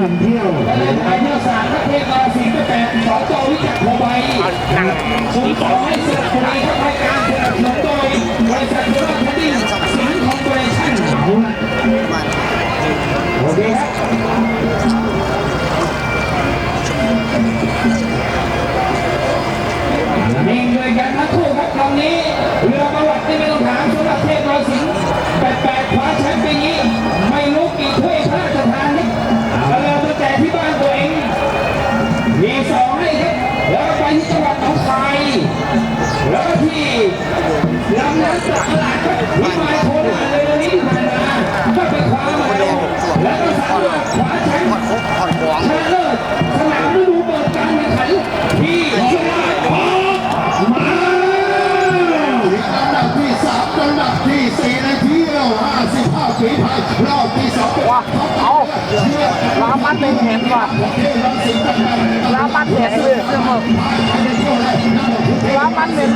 กินเที่ยวไปเยวสารประเทศอาวสิงคโปร์สองโจวิจักรโคไบหนังคุอให้สนับสนุนครับ รอบที่สองว้าเอาลาปัดเป็นเห็นว่ะลาปัดเห็นเลยลาปัดเป็น